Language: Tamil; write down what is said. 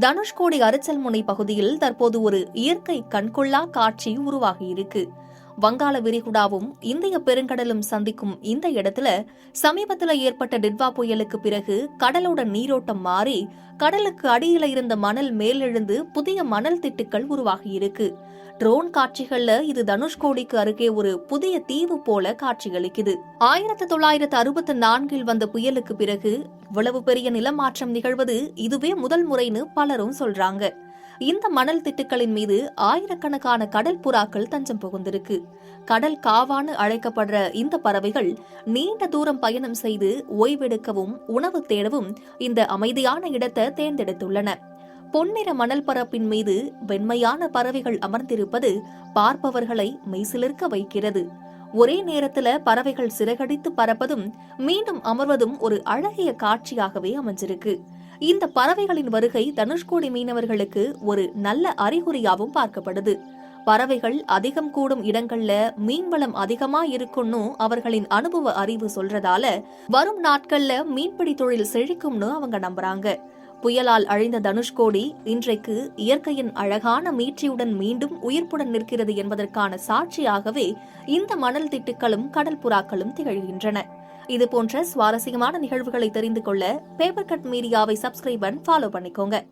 தனுஷ்கோடி அரிச்சல்முனை பகுதியில் தற்போது ஒரு இயற்கை கண்கொள்ளா காட்சி உருவாகியிருக்கு. வங்காள விரிகுடாவும் இந்திய பெருங்கடலும் சந்திக்கும் இந்த இடத்துல சமீபத்தில் ஏற்பட்ட டிட்வா புயலுக்கு பிறகு கடலோட நீரோட்டம் மாறி கடலுக்கு அடியில இருந்த மணல் மேலெழுந்து புதிய மணல் திட்டுக்கள் உருவாகியிருக்கு ட்ரோன் காட்சிகள்ல இது தனுஷ்கோடிக்கு அருகே ஒரு புதிய தீவு போல காட்சியளிக்குது. ஆயிரத்தி தொள்ளாயிரத்து அறுபத்தி நான்கில் வந்த புயலுக்கு பிறகு இவ்வளவு பெரிய நிலமாற்றம் நிகழ்வது இதுவே முதல் முறைன்னு பலரும் சொல்றாங்க. இந்த மணல் திட்டுக்களின் மீது ஆயிரக்கணக்கான கடல் புறாக்கள் தஞ்சம் புகுந்திருக்கு. கடல் காவான்னு அழைக்கப்படுற இந்த பறவைகள் நீண்ட தூரம் பயணம் செய்து ஓய்வெடுக்கவும் உணவு தேடவும் இந்த அமைதியான இடத்தை தேர்ந்தெடுத்துள்ளன. பொன்னிற மணல் பரப்பின் மீது வெண்மையான பறவைகள் அமர்ந்திருப்பது பார்ப்பவர்களை மெய்சிலிருக்க வைக்கிறது. ஒரே நேரத்துல பறவைகள் சிறகடித்து பறப்பதும் மீண்டும் அமர்வதும் ஒரு அழகிய காட்சியாகவே அமைஞ்சிருக்கு. இந்த பறவைகளின் வருகை தனுஷ்கோடி மீனவர்களுக்கு ஒரு நல்ல அறிகுறியாகவும் பார்க்கப்படுது. பறவைகள் அதிகம் கூடும் இடங்கள்ல மீன்வளம் அதிகமா இருக்கும்னு அவர்களின் அனுபவ அறிவு சொல்றதால வரும் நாட்கள்ல மீன்பிடி தொழில் செழிக்கும்னு அவங்க நம்புறாங்க. புயலால் அழிந்த தனுஷ்கோடி இன்றைக்கு இயற்கையின் அழகான மீட்சியுடன் மீண்டும் உயிர்ப்புடன் நிற்கிறது என்பதற்கான சாட்சியாகவே இந்த மணல் திட்டுக்களும் கடல் புறாக்களும் திகழ்கின்றன. இது போன்ற சுவாரஸ்யமான நிகழ்வுகளை தெரிந்து கொள்ள பேப்பர் கட் மீடியாவை சப்ஸ்கிரைப் அண்ட் ஃபாலோ பண்ணிக்கோங்க.